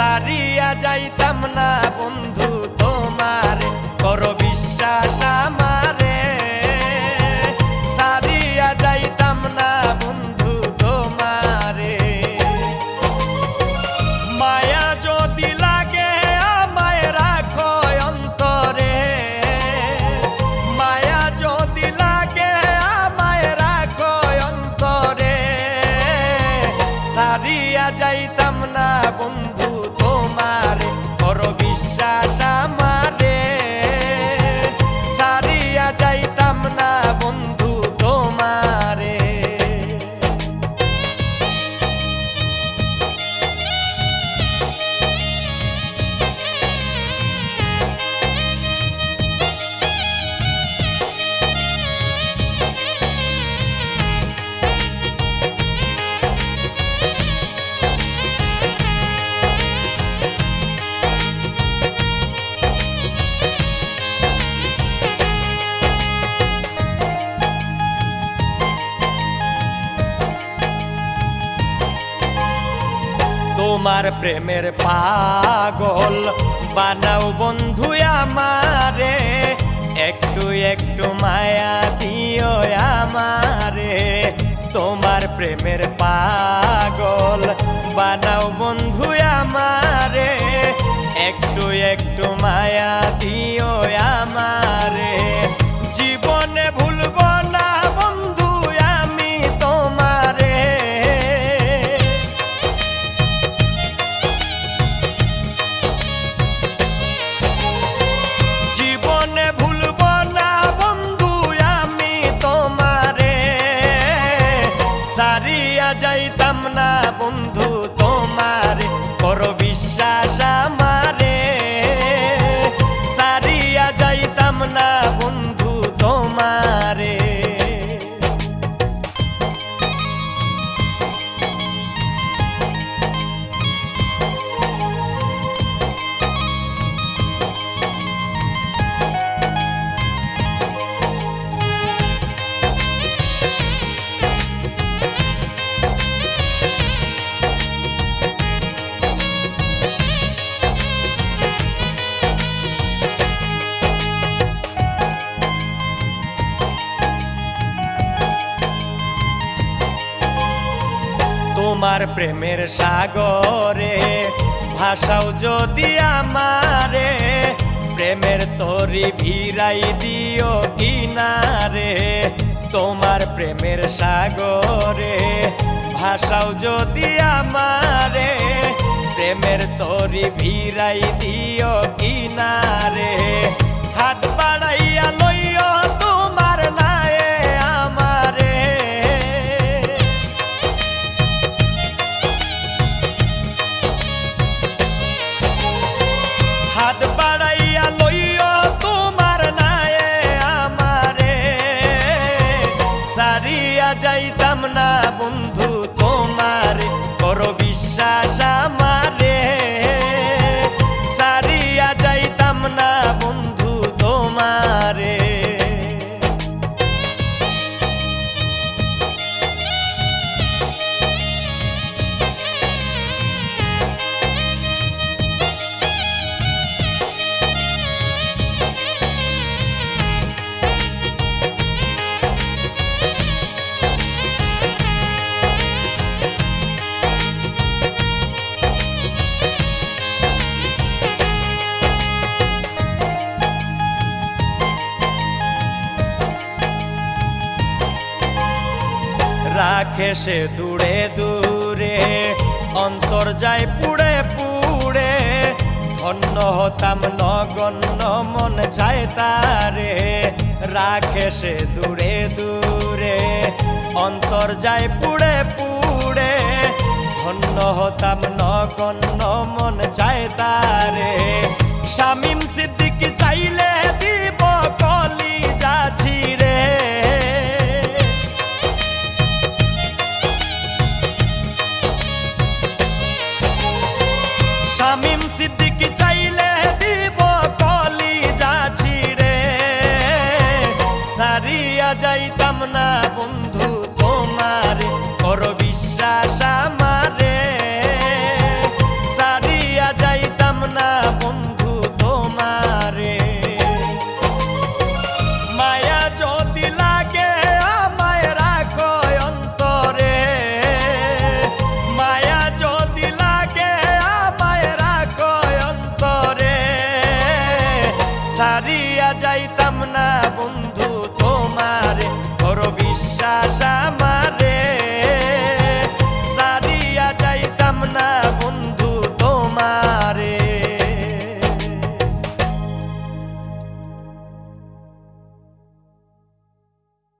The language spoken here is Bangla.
সারিয়া যাইতাম না বন্ধু। তোমার প্রেমের পাগল। বানাও বন্ধু আমারে, একটু একটু মায়া দিও আমারে। তোমার প্রেমের পাগল, বানাও বন্ধু আমারে। তোমার প্রেমের সাগরে, ভাষাও যদি আমারে, প্রেমের তরি ভিড়াই দিও কিনারে। তোমার প্রেমের সাগরে, ভাষাও যদি আমারে, প্রেমের তরি ভিড়াই দিও কিনারে। বন্ধু তোমার বড় বিশ্বাস রাখে সে দূরে দূরে, অন্তর যায় পুড়ে পুড়ে। ধন্য হতাম নগণ্য, মন চায় তারে। রাখে সে দূরে দূরে, অন্তর যায় পুড়ে পুড়ে। ধন্য হতাম নগণ্য, মন চায় তারে। শামিম সিদ্দিক চাইলে দিব কলি যাচ্ছি যাইতাম না বন্ধু তোমার বড় বিশ্বাস আমারে। সারিয়া যাইতাম না বন্ধু তোমারে। মায়া যদি লাগে আমায় রাখো অন্তরে। মায়া যদি লাগে আমায় রাখো অন্তরে। বন্ধু